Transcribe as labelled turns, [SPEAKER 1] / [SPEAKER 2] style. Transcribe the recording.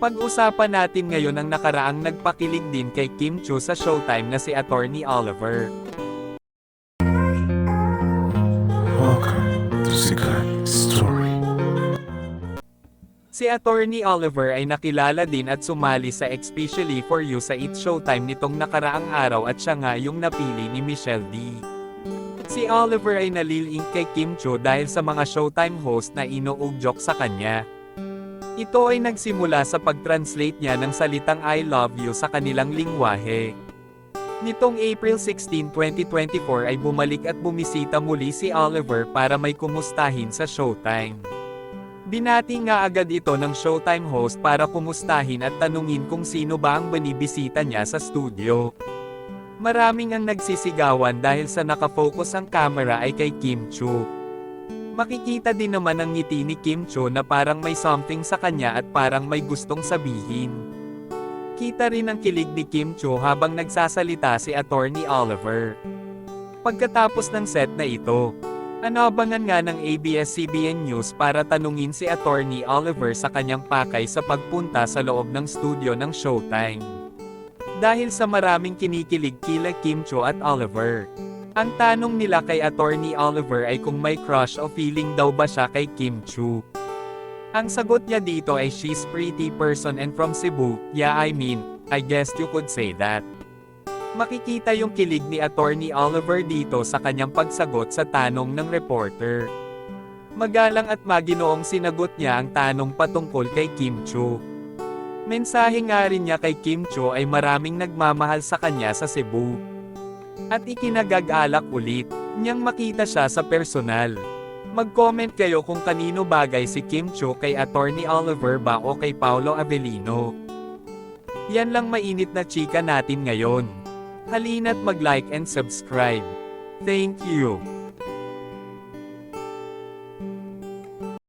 [SPEAKER 1] Pag-usapan natin ngayon ang nakaraang nagpakilig din kay Kim Chu sa Showtime na si Attorney Oliver.
[SPEAKER 2] Welcome to Sikat Story.
[SPEAKER 1] Si Attorney Oliver ay nakilala din at sumali sa Especially for You sa It's Showtime nitong nakaraang araw at siya nga yung napili ni Michelle D. Si Oliver ay naliling kay Kim Cho dahil sa mga Showtime host na inuugyok sa kanya. Ito ay nagsimula sa pag-translate niya ng salitang I love you sa kanilang lingwahe. Nitong April 16, 2024 ay bumalik at bumisita muli si Oliver para may kumustahin sa Showtime. Binati nga agad ito ng Showtime host para kumustahin at tanungin kung sino ba ang banibisita niya sa studio. Maraming ang nagsisigawan dahil sa nakafocus ang camera ay kay Kim Chu. Makikita din naman ang ngiti ni Kim Cho na parang may something sa kanya at parang may gustong sabihin. Kita rin ang kilig ni Kim Cho habang nagsasalita si Attorney Oliver. Pagkatapos ng set na ito, Anabangan nga ng ABS-CBN News para tanungin si Attorney Oliver sa kanyang pakay sa pagpunta sa loob ng studio ng Showtime. Dahil sa maraming kinikilig kila Kim Cho at Oliver. Ang tanong nila kay Attorney Oliver ay kung may crush o feeling daw ba siya kay Kim Chu. Ang sagot niya dito ay she's pretty person and from Cebu, yeah I mean, I guess you could say that. Makikita yung kilig ni Attorney Oliver dito sa kanyang pagsagot sa tanong ng reporter. Magalang at maginoong sinagot niya ang tanong patungkol kay Kim Cho. Mensahe nga rin niya kay Kim Cho ay maraming nagmamahal sa kanya sa Cebu. At ikinagag-alak ulit, niyang makita siya sa personal. Mag-comment kayo kung kanino bagay si Kim Cho kay Attorney Oliver ba o kay Paulo Avellino. Yan lang mainit na chika natin ngayon. Halina't mag-like and subscribe. Thank you.